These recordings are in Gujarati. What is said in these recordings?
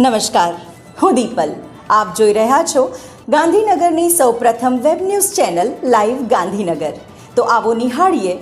નમસ્કાર. હું દીપલ. આપ જોઈ રહ્યા છો ગાંધીનગરની સૌપ્રથમ web news channel live Gandhinagar. તો આવો નિહાળીએ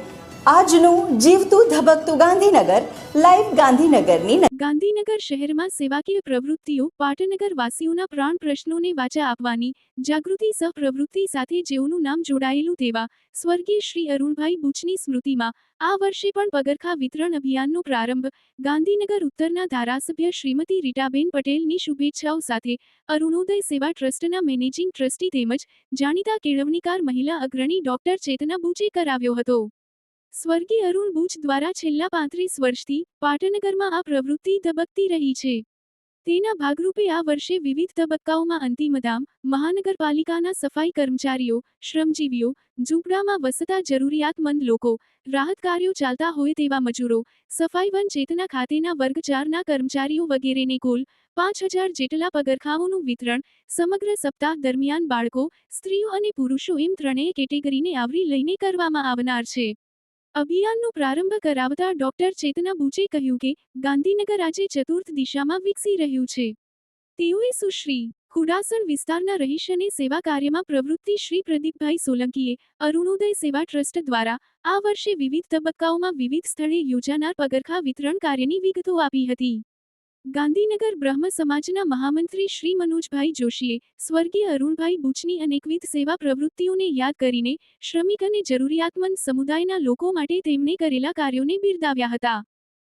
આજનું જીવતું ધબકતું ગાંધીનગર, લાઈવ ગાંધીનગરની ગાંધીનગર શહેરમાં સેવાકીય પ્રવૃત્તિઓ પાટનગર વાસીઓના પ્રાણ પ્રશ્નોને વાચા આપવાની જાગૃતિ સહ પ્રવૃત્તિ સાથે જેઓનું નામ જોડાયેલું તેવા સ્વર્ગીય શ્રી અરુણભાઈ બુચની સ્મૃતિમાં આ વર્ષે પણ પગરખા વિતરણ અભિયાનનો પ્રારંભ ગાંધીનગર ઉત્તરના ધારાસભ્ય શ્રીમતી રીટાબેન પટેલની શુભેચ્છાઓ સાથે અરુણોદય સેવા ટ્રસ્ટના મેનેજિંગ ટ્રસ્ટી તેમજ જાણીતા કેળવણીકાર મહિલા અગ્રણી ડોક્ટર ચેતના બુચે કરાવ્યો હતો. સ્વર્ગીય અરુણ બુચ દ્વારા છેલ્લા પાંત્રીસ વર્ષથી પાટનગરમાં આ પ્રવૃત્તિ ધબકતી રહી છે. તેના ભાગરૂપે આ વર્ષે વિવિધ તબક્કાઓમાં અંતિમધામ, મહાનગરપાલિકાના સફાઈ કર્મચારીઓ, શ્રમજીવીઓ, ઝૂંપડામાં વસતા જરૂરિયાતમંદ લોકો, રાહત કાર્યો ચાલતા હોય તેવા મજૂરો, સફાઈ વન ચેતના ખાતેના વર્ગ ચારના કર્મચારીઓ વગેરેને કુલ પાંચ હજાર જેટલા પગરખાઓનું વિતરણ સમગ્ર સપ્તાહ દરમિયાન બાળકો, સ્ત્રીઓ અને પુરુષો એમ ત્રણેય કેટેગરીને આવરી લઈને કરવામાં આવનાર છે. અભિયાનનો પ્રારંભ કરાવતા ડોક્ટર ચેતના બુચે કહ્યું કે, ગાંધીનગર આજે ચતુર્થ દિશામાં વિકસી રહ્યું છે. તેઓએ સુશ્રી કુડાસણ વિસ્તારના રહીશ અને સેવા કાર્યમાં પ્રવૃત્તિ શ્રી પ્રદીપભાઈ સોલંકીએ, અરુણોદય સેવા ટ્રસ્ટ દ્વારા આ વર્ષે વિવિધ તબક્કાઓમાં વિવિધ સ્થળે યોજાનાર પગરખા વિતરણ કાર્યની વિગતો આપી હતી. ગાંધીનગર બ્રહ્મ સમાજના મહામંત્રી શ્રી મનોજભાઈ જોશીએ સ્વર્ગીય અરુણભાઈ બુચની અનેકવિધ સેવા પ્રવૃત્તિઓને યાદ કરીને શ્રમિક અને જરૂરિયાતમંદ સમુદાયના લોકો માટે તેમણે કરેલા કાર્યોને બિરદાવ્યા હતા.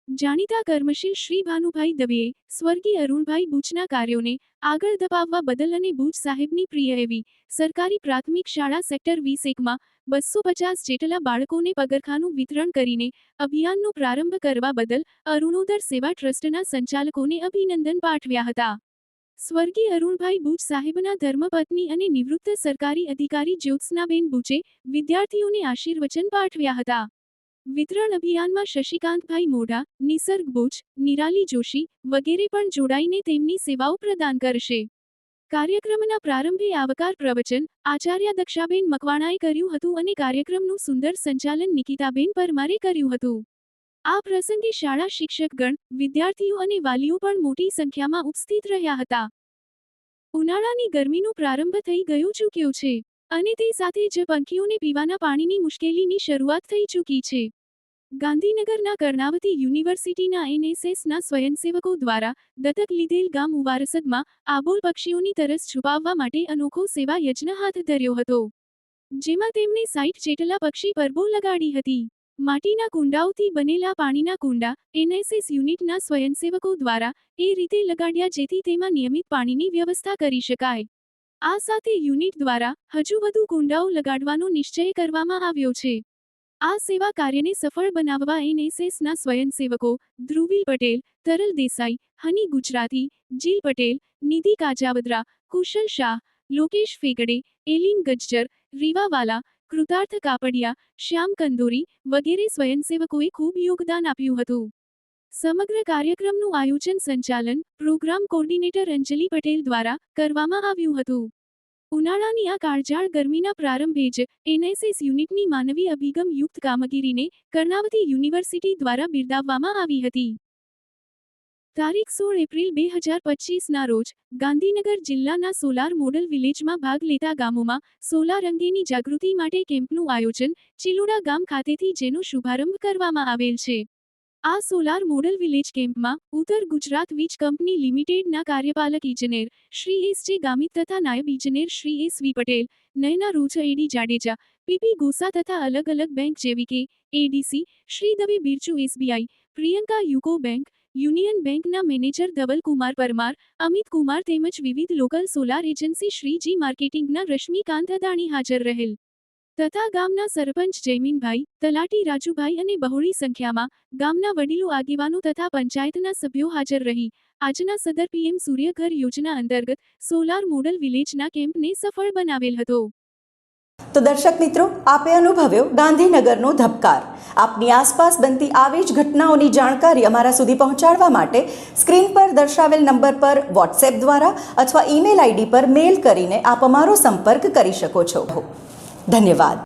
જાણીતા કર્મશીલ શ્રી ભાનુભાઈ દવેએ સ્વર્ગીય અરુણભાઈ બુચના કાર્યોને આગળ ધપાવવા બદલ અને બુચ સાહેબની પ્રિય એવી સરકારી પ્રાથમિક શાળા સેક્ટર વીસ એકમાં બસો પચાસ જેટલા બાળકોને પગરખાનું વિતરણ કરીને અભિયાનનો પ્રારંભ કરવા બદલ અરુણોદર સેવા ટ્રસ્ટના સંચાલકોને અભિનંદન પાઠવ્યા હતા. સ્વર્ગીય અરુણભાઈ બુચ સાહેબના ધર્મપત્ની અને નિવૃત્ત સરકારી અધિકારી જ્યોત્સનાબેન બુચે વિદ્યાર્થીઓને આશીર્વચન પાઠવ્યા હતા. વિતરણ અભિયાનમાં શશિકાંતભાઈ મોઢા, નિસર્ગ બુચ નિરાલી જોશી વગેરે પણ જોડાઈને તેમની સેવાઓ પ્રદાન કરશે. કાર્યક્રમના પ્રારંભે આવકાર પ્રવચન આચાર્ય દક્ષાબેન મકવાણાએ કર્યું હતું અને કાર્યક્રમનું સુંદર સંચાલન નિકિતાબેન પરમારે કર્યું હતું. આ પ્રસંગે શાળા શિક્ષકગણ, વિદ્યાર્થીઓ અને વાલીઓ પણ મોટી સંખ્યામાં ઉપસ્થિત રહ્યા હતા. ઉનાળાની ગરમીનો પ્રારંભ થઈ ગયો ચૂક્યો છે. અને તે સાથે જ પંખીઓને પીવાના પાણીની મુશ્કેલીની શરૂઆત થઈ ચૂકી છે. ગાંધીનગરના કર્ણાવતી યુનિવર્સિટીના એનએસએસના સ્વયંસેવકો દ્વારા દત્તક લીધેલ ગામ ઉવારસદમાં આબોલ પક્ષીઓની તરસ છુપાવવા માટે અનોખો સેવા યજ્ઞ હાથ ધર્યો હતો, જેમાં તેમણે સાઈઠ જેટલા પક્ષી પરબો લગાડી હતી. માટીના કુંડાઓથી બનેલા પાણીના કુંડા એનએસએસ યુનિટના સ્વયંસેવકો દ્વારા એ રીતે લગાડ્યા જેથી તેમાં નિયમિત પાણીની વ્યવસ્થા કરી શકાય. આ સાથે યુનિટ દ્વારા હજુ વધુ ગુંડાઓ લગાડવાનો નિશ્ચય કરવામાં આવ્યો છે. આ સેવા કાર્યને સફળ બનાવવા એનએસએસના સ્વયંસેવકો ધ્રુવીલ પટેલ, તરલ દેસાઈ, હની ગુજરાતી, જીલ પટેલ, નિધિ કાજાવદરા, કુશલ શાહ, લોકેશ ફેગડે, એલિન ગજ્જર, રીવાવાલા, કૃતાર્થ કાપડિયા, શ્યામ કંદોરી વગેરે સ્વયંસેવકોએ ખૂબ યોગદાન આપ્યું હતું. સમગ્ર કાર્યક્રમનું આયોજન સંચાલન પ્રોગ્રામ કોર્ડિનેટર અંજલિ પટેલ દ્વારા કરવામાં આવ્યું હતું. ઉનાળાની આ કાળઝાળ ગરમીના પ્રારંભે જ એનએસએસ યુનિટની માનવી અભિગમ યુક્ત કામગીરીને કર્ણાવતી યુનિવર્સિટી દ્વારા બિરદાવવામાં આવી હતી. તારીખ સોળ એપ્રિલ બે હજાર પચીસના રોજ ગાંધીનગર જિલ્લાના સોલાર મોડલ વિલેજમાં ભાગ લેતા ગામોમાં સોલાર અંગેની જાગૃતિ માટે કેમ્પનું આયોજન ચિલુડા ગામ ખાતેથી જેનો શુભારંભ કરવામાં આવેલ છે. આ સોલાર મોડલ વિલેજ કેમ્પમાં ઉત્તર ગુજરાત વીજ કંપની લિમિટેડના કાર્યપાલક ઇજનેર શ્રી એસ જે ગામિત તથા નાયબ ઇજનેર શ્રી એસ વી પટેલ, નયના રોજ એડી જાડેજા, પીપી ગોસા તથા અલગ અલગ બેંક જેવી કે ADC, Shri Dave Birju SBI, Priyanka UCO bank, union બેંકના મેનેજર ધવલ કુમાર પરમાર, અમિત કુમાર તેમજ વિવિધ લોકલ સોલાર એજન્સી શ્રીજી માર્કેટિંગના રશ્મિકાંત અદાણી હાજર રહેલ. તથા ગામના સરપંચ જયમીનભાઈ, તલાટી રાજુભાઈ અને બહોળી સંખ્યામાં ગામના વડીલો આગેવાનો તથા પંચાયતના સભ્યો હાજર રહી. આજના સદર પીએમ સૂર્યઘર યોજના અંતર્ગત સોલાર મોડલ વિલેજના કેમ્પને સફળ બનાવેલ હતો. તો દર્શક મિત્રો, આપે અનુભવ્યો ગાંધીનગરનો ધબકાર. આપની આસપાસ બનતી આવી જ ઘટનાઓની જાણકારી અમારા સુધી પહોંચાડવા માટે સ્ક્રીન પર દર્શાવેલ નંબર પર વોટ્સએપ દ્વારા અથવા ઈમેલ આઈડી પર મેલ કરીને આપ અમારો સંપર્ક કરી શકો છો. धन्यवाद